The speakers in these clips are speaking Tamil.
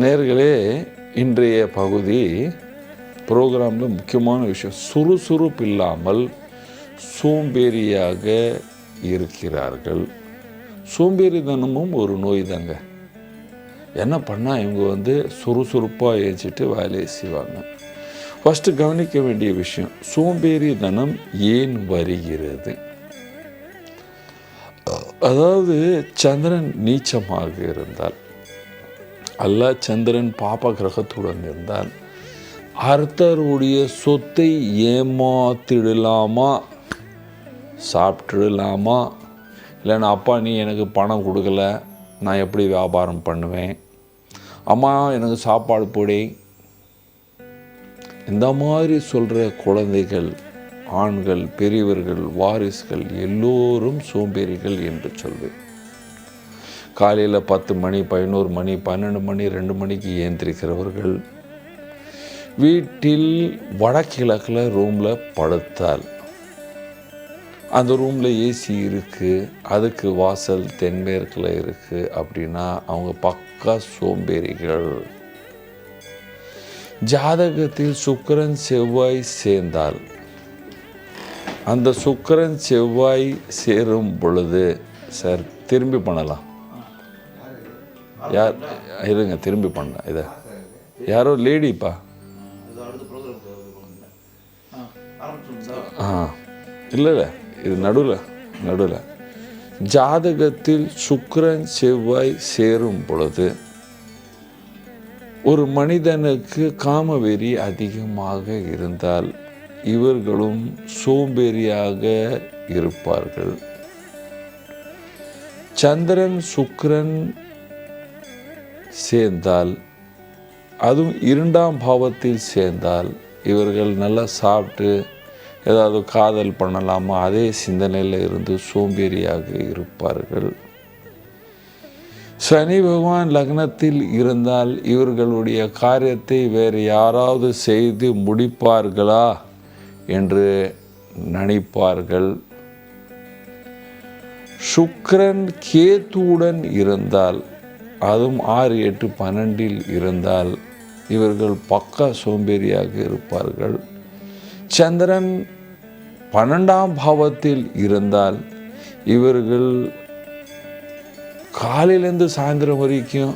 நேர்களே இன்றைய பகுதி ப்ரோக்ராமில் முக்கியமான விஷயம். சுறுசுறுப்பு இல்லாமல் சோம்பேறியாக இருக்கிறார்கள். சோம்பேறித்தனமும் ஒரு நோய் தாங்க. என்ன பண்ணால் இவங்க வந்து சுறுசுறுப்பாக ஏஞ்சிட்டு வேலையை செய்வாங்க. ஃபஸ்ட்டு கவனிக்க வேண்டிய விஷயம் சோம்பேறித்தனம் ஏன் வருகிறது? அதாவது சந்திரன் நீச்சமாக இருந்தால். அல்ல சந்திரன் பாப கிரகத்துடன் இருந்தால் அர்த்தருடைய சொத்தை ஏமாத்திடலாமா? சாப்பிட்டுடலாமா? இல்லைன்னா அப்பா நீ எனக்கு பணம் கொடுக்கல. நான் எப்படி வியாபாரம் பண்ணுவேன்? அம்மா எனக்கு சாப்பாடு போடி. இந்த மாதிரி சொல்கிற குழந்தைகள் ஆண்கள் பெரியவர்கள் வாரிசுகள் எல்லோரும் சோம்பேறிகள் என்று சொல்வேன். காலையில் பத்து மணி பதினோரு மணி பன்னெண்டு மணி ரெண்டு மணிக்கு ஏந்திரிக்கிறவர்கள் வீட்டில் வடகிழக்கில் ரூமில் படுத்தால் அந்த ரூமில் ஏசி இருக்குது அதுக்கு வாசல் தென்மேற்கில் இருக்குது அப்படின்னா அவங்க பக்கா சோம்பேறிகள். ஜாதகத்தில் சுக்கிரன் செவ்வாய் சேர்ந்தால் அந்த சுக்கரன் செவ்வாய் சேரும் பொழுது சார் திரும்பி பண்ணலாம். யார் இருங்க திரும்பி பண்ண இதை. யாரோ லேடிப்பா. ஆ. இல்லை இல்லை இது நடுவில் நடுவில். ஜாதகத்தில் சுக்கிரன் செவ்வாய் சேரும் பொழுது ஒரு மனிதனுக்கு காமவெறி அதிகமாக இருந்தால் இவர்களும் சோம்பேறியாக இருப்பார்கள். சந்திரன் சுக்கரன் சேர்ந்தால் அதுவும் இரண்டாம் பாவத்தில் சேர்ந்தால் இவர்கள் நல்லா சாப்பிட்டு ஏதாவது காதல் பண்ணலாமா? அதே சிந்தனையில் இருந்து சோம்பேறியாக இருப்பார்கள். சனி பகவான் லக்னத்தில் இருந்தால் இவர்களுடைய காரியத்தை வேறு யாராவது செய்து முடிப்பார்களா? என்று நினைப்பார்கள். சுக்கரன் கேத்துவுடன் இருந்தால் அதுவும் ஆறு எட்டு பன்னெண்டில் இருந்தால் இவர்கள் பக்கா சோம்பேறியாக இருப்பார்கள். சந்திரன் பன்னெண்டாம் பாவத்தில் இருந்தால் இவர்கள் காலையிலேருந்து சாயந்தரம் வரைக்கும்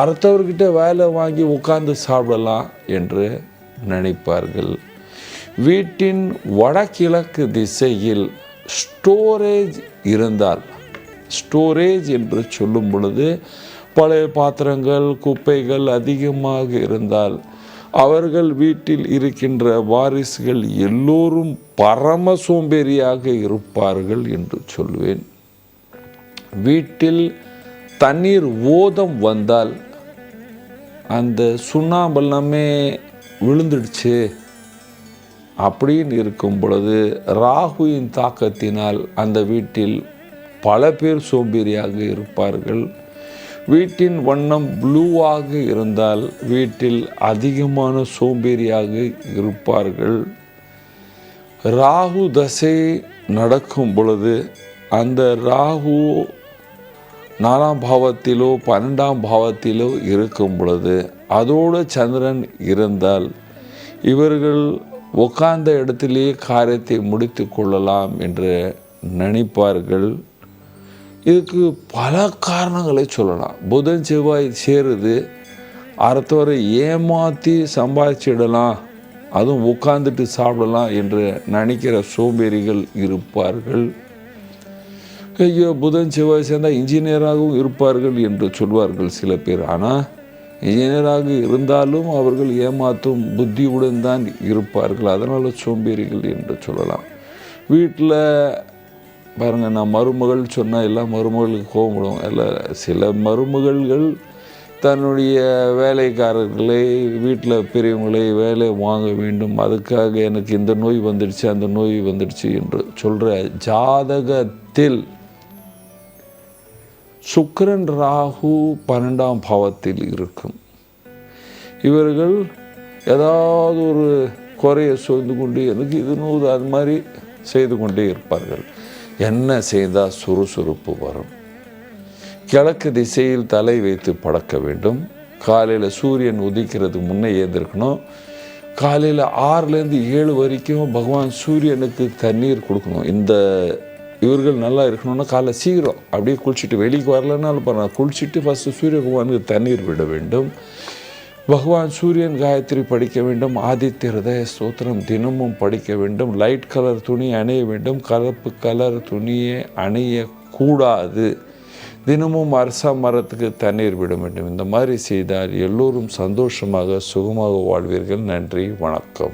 அடுத்தவர்கிட்ட வேலை வாங்கி உட்கார்ந்து சாப்பிடலாம் என்று நினைப்பார்கள். வீட்டின் வடகிழக்கு திசையில் ஸ்டோரேஜ் இருந்தால் ஸ்டோரேஜ் என்று சொல்லும் பொழுது பழைய பாத்திரங்கள் குப்பைகள் அதிகமாக இருந்தால் அவர்கள் வீட்டில் இருக்கின்ற வாரிசுகள் எல்லோரும் பரம சோம்பேறியாக இருப்பார்கள் என்று சொல்வேன். வீட்டில் தண்ணீர் ஓதம் வந்தால் அந்த சுண்ணாம்பெல்லாமே விழுந்துடுச்சு அப்படின்னு இருக்கும் பொழுது ராகுவின் தாக்கத்தினால் அந்த வீட்டில் பல பேர் சோம்பேறியாக இருப்பார்கள். வீட்டின் வண்ணம் ப்ளூவாக இருந்தால் வீட்டில் அதிகமான சோம்பேறியாக இருப்பார்கள். ராகு தசை நடக்கும் பொழுது அந்த ராகு நாலாம் பாவத்திலோ பன்னெண்டாம் பாவத்திலோ இருக்கும் பொழுது அதோடு சந்திரன் இருந்தால் இவர்கள் உட்கார்ந்த இடத்திலேயே காரியத்தை முடித்து கொள்ளலாம் என்று நினைப்பார்கள். இதுக்கு பல காரணங்களை சொல்லலாம். புதன் செவ்வாய் சேருது. அடுத்தவரை ஏமாற்றி சம்பாதிச்சிடலாம். அதுவும் உட்காந்துட்டு சாப்பிடலாம் என்று நினைக்கிற சோம்பேறிகள் இருப்பார்கள். ஐயோ புதன் செவ்வாய் சேர்ந்தால் இன்ஜினியராகவும் இருப்பார்கள் என்று சொல்வார்கள் சில பேர். ஆனால் இன்ஜினியராக இருந்தாலும் அவர்கள் ஏமாற்றும் புத்தியுடன் தான் இருப்பார்கள். அதனால் சோம்பேறிகள் என்று சொல்லலாம். வீட்டில் பாருங்கள் நான் மருமகள் சொன்னால் எல்லா மருமகளுக்கு கோவப்படும் இல்லை சில மருமகள்கள் தன்னுடைய வேலைக்காரர்களை வீட்டில் பெரியவங்களை வேலை வாங்க வேண்டும். அதுக்காக எனக்கு இந்த நோய் வந்துடுச்சு அந்த நோய் வந்துடுச்சு என்று சொல்கிற ஜாதகத்தில் சுக்கரன் ராகு பன்னெண்டாம் பாவத்தில் இருக்கும். இவர்கள் ஏதாவது ஒரு குறையை சொல்ந்து கொண்டு எனக்கு இது நூறு அது மாதிரி செய்து கொண்டே இருப்பார்கள். என்ன செய்தால் சுறுசுறுப்பு வரும்? கிழக்கு திசையில் தலை வைத்து படக்க வேண்டும். காலையில் சூரியன் உதிக்கிறதுக்கு முன்னே ஏந்திருக்கணும். காலையில் ஆறுலேருந்து ஏழு வரைக்கும் பகவான் சூரியனுக்கு தண்ணீர் கொடுக்கணும். இந்த இவர்கள் நல்லா இருக்கணும்னா காலைல சீக்கிரம் அப்படியே குளிச்சுட்டு வெளிக்கு வரலன்னாலும் பரவாயில்ல. குளிச்சுட்டு ஃபஸ்ட்டு சூரிய பகவானுக்கு தண்ணீர் விட வேண்டும். பகவான் சூரியன் காயத்ரி படிக்க வேண்டும் ஆதித்ய ஹிருதய ஸ்தோத்திரம் தினமும் படிக்க வேண்டும் லைட் கலர் துணி அணிய வேண்டும் கலப்பு கலர் துணியை அணியக்கூடாது. தினமும் அரசா மரத்துக்கு தண்ணீர் விட வேண்டும். இந்த மாதிரி செய்தால் எல்லோரும் சந்தோஷமாக சுகமாக வாழ்வீர்கள். நன்றி வணக்கம்.